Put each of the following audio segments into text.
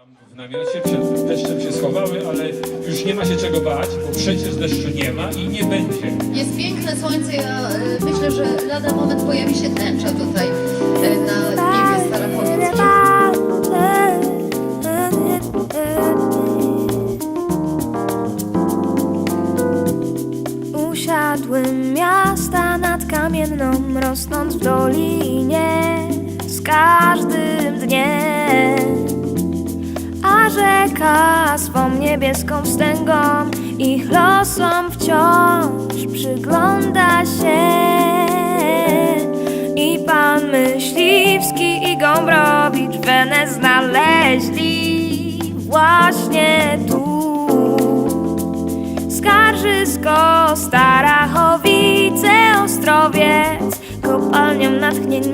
Tam w namiocie przed deszczem się schowały, ale już nie ma się czego bać, bo przecież deszczu nie ma i nie będzie. Jest piękne słońce, ja y, myślę, że lada moment pojawi się tęcza tutaj y, na niebie Starachowieckim. Usiadłem miasta nad kamienną, rosnąc w dolinie z każdym dniem. Rzeka swą niebieską wstęgą ich losom wciąż przygląda się. I pan Myśliwski i Gombrowicz Wenę znaleźli właśnie tu. Skarżysko, Starachowice, Ostrowiec Kopalnią natchnień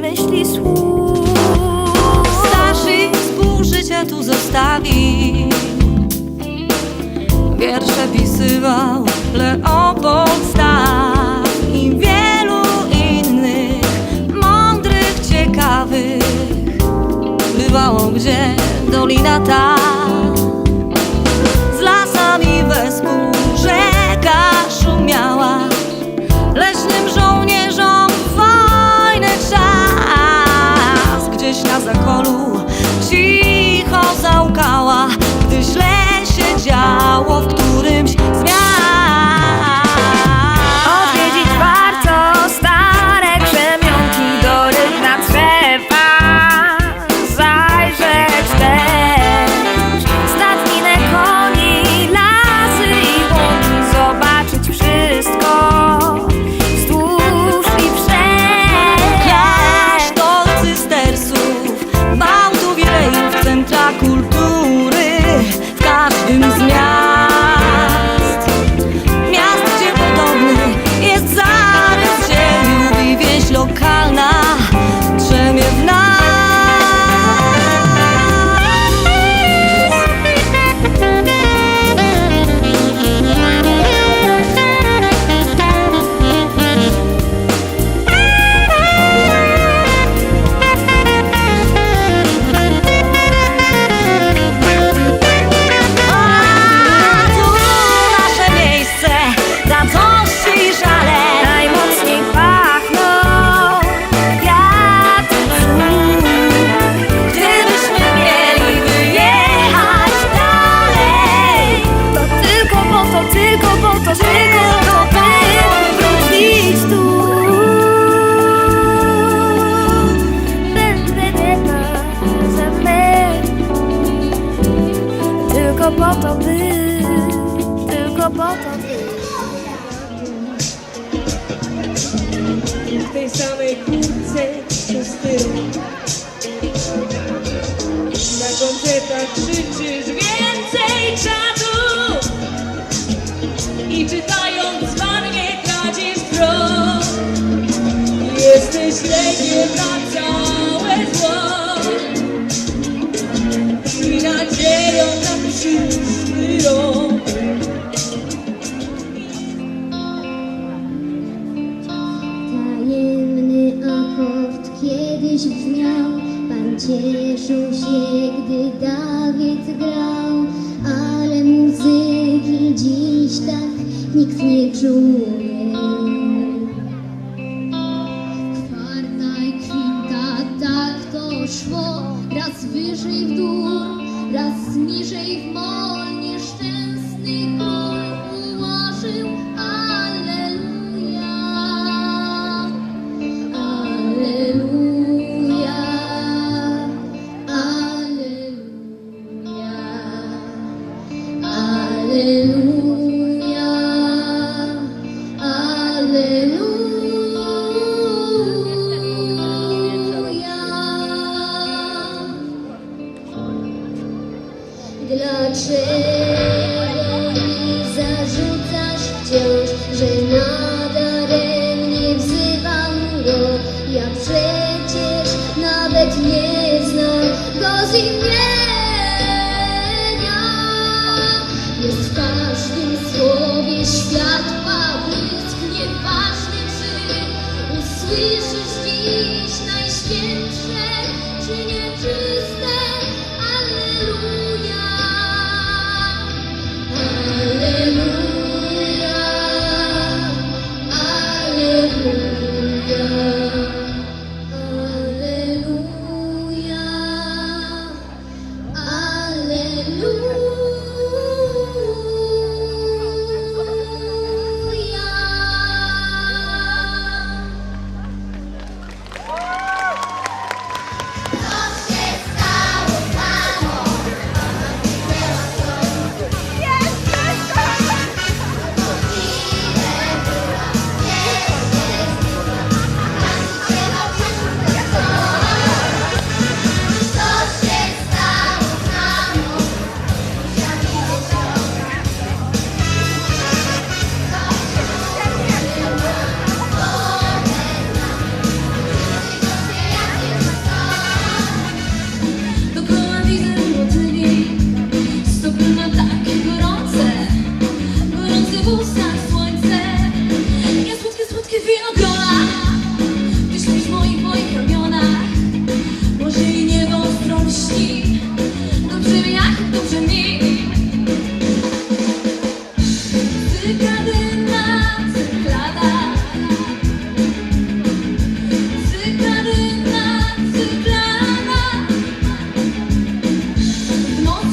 dolina ta. Z lasami wespół rzeka szumiała Leśnym żołnierzom wojny czas. Gdzieś na zakolu cicho załkała Gdy źle się działo tej samej kurce szósty rok. Na koncertach krzyczysz więcej czadu i czytając wannie tracisz wzrok. Jesteś lekiem cieszył się, gdy Dawid grał Ale muzyki dziś tak nikt nie czuje. Kwarta i kwinta, tak to szło. Raz wyżej w dół, raz niżej w mol. Nieszczęsny król 纪念之森。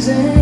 reason.